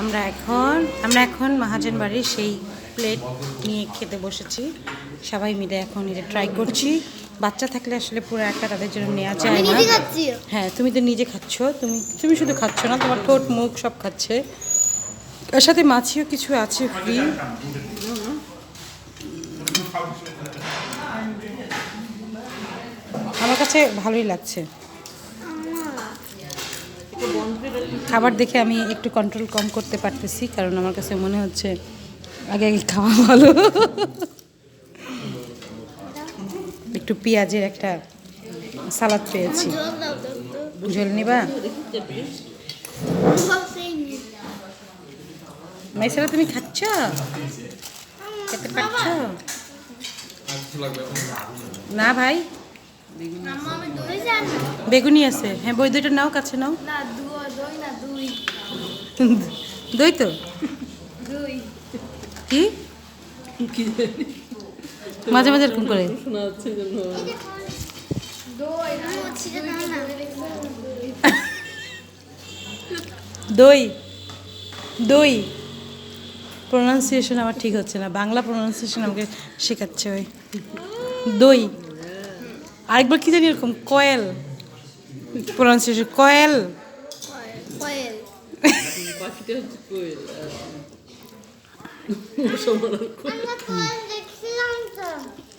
আমরা এখন আমরা এখন মহাজন বাড়ির সেই প্লেট নিয়ে খেতে বসেছি। সবাই মিলে এখন এটা ট্রাই করছি। বাচ্চা থাকলে আসলে পুরো একটা তাদের জন্য নেওয়া যায় না। হ্যাঁ তুমি তো নিজে খাচ্ছ। তুমি তুমি শুধু খাচ্ছ না তোমার ঠোঁট মুখ সব খাচ্ছে। এর সাথে মাছিও কিছু আছে ফ্রি আমার কাছে ভালোই লাগছে। খাবার দেখে আমি একটু কন্ট্রোল কম করতে পারতেছি, কারণ আমার কাছে মনে হচ্ছে আগে আগে খাওয়া ভালো। একটু পেঁয়াজের একটা সালাদ পেয়েছি। ঝোল নিবা। মাইসারা তুমি খাচ্ছ? খেতে পারছ? না ভাই। বেগুনি আছে। হ্যাঁ বই দুইটা নাও কাছে নাও। দই না দুই। দই তো? দুই। কি? কি মাঝে মাঝে এরকম করে। দই। দই প্রোনাউন্সিয়েশন আমার ঠিক হচ্ছে না। বাংলা প্রোনাউন্সিয়েশন আমাকে শেখাচ্ছে ওই। দই। আরেকবার কি জানি এরকম? কয়েল। প্রোনাউন্সিয়েশন কয়েল।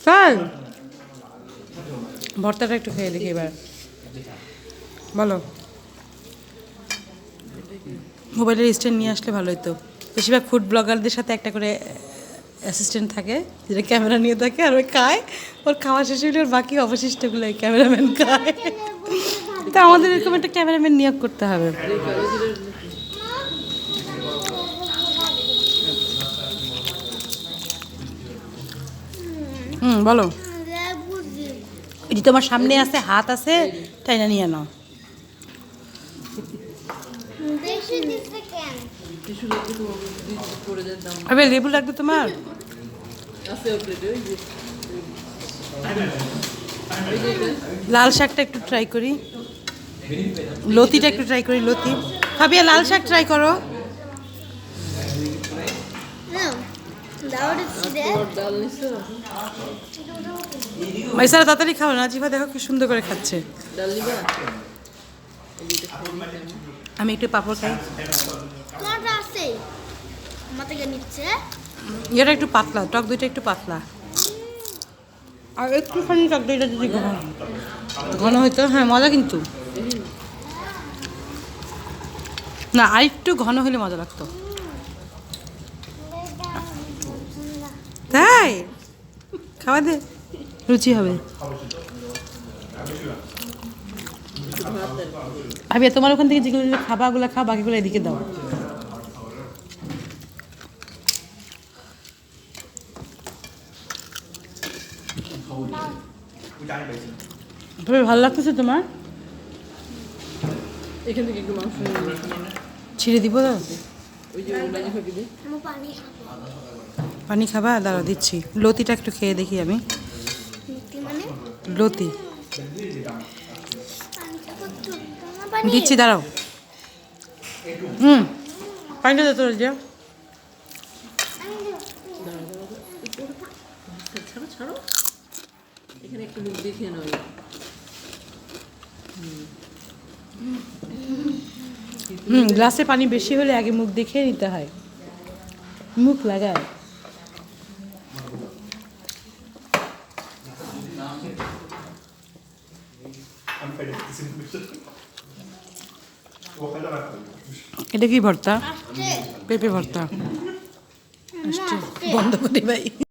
তাই ভর্তাটা একটু খেয়ে দেখি এবার। বলো। মোবাইলের স্ট্যান্ড নিয়ে আসলে ভালো হতো বেশিরভাগ ফুড ব্লগারদের সাথে একটা করে অ্যাসিস্ট্যান্ট থাকে, যেটা ক্যামেরা নিয়ে থাকে, আর ওই খায়। ওর খাওয়া শেষ হলে ওর বাকি অবশিষ্টগুলো ওই ক্যামেরাম্যান খায়। তা আমাদের এরকম একটা ক্যামেরাম্যান নিয়োগ করতে হবে। এই হুম, বলো। বুঝি তোমার সামনে আছে, হাত আছে তাই না নিয়ে নাও। আবে লেবু লাগবে তোমার? লাল শাকটা একটু ট্রাই করি। লতিটা একটু ট্রাই করি লতি। ভাবিয়া লাল শাক ট্রাই করো। মাইসারা তাড়াতাড়ি খাও না জিভা দেখো কি সুন্দর করে খাচ্ছে। ডাল এটা নিতে আমি। একটু পাপড় খাই। তোমারটা আছে? আমার থেকে নিচ্ছে। এটা একটু পাতলা টক দইটা একটু পাতলা। আর একটুখানি টক দইটা যদি ঘন। ঘন হইতো হ্যাঁ মজা কিন্তু। না আর একটু ঘন হলে মজা লাগতো। তাই? খাওয়া দে। রুচি হবে। ভাবিয়া তোমার ওখান থেকে যেগুলো যেগুলো খাবা ওগুলো খাও বাকিগুলো এদিকে দাও। ভাবে ভালো লাগতেছে তোমার? এখান থেকে একটু মাংস ছিঁড়ে দিব আমি পানি খাব পানি খাবা? দাঁড়া দিচ্ছি। লতিটা একটু খেয়ে দেখি আমি। মানে? লতি। পানি খাব তো না পানি দিচ্ছি দাঁড়াও। হুম পানিটা দে তোর যে। ছাড়ো ছাড়ো। এখানে একটু মুখ দেখিয়ে নাও হুম গ্লাসে পানি বেশি হলে আগে মুখ দেখিয়ে নিতে হয়। মুখ লাগায়। এটা কি ভর্তা? পেঁপে ভর্তা। বন্ধ করি ভাই।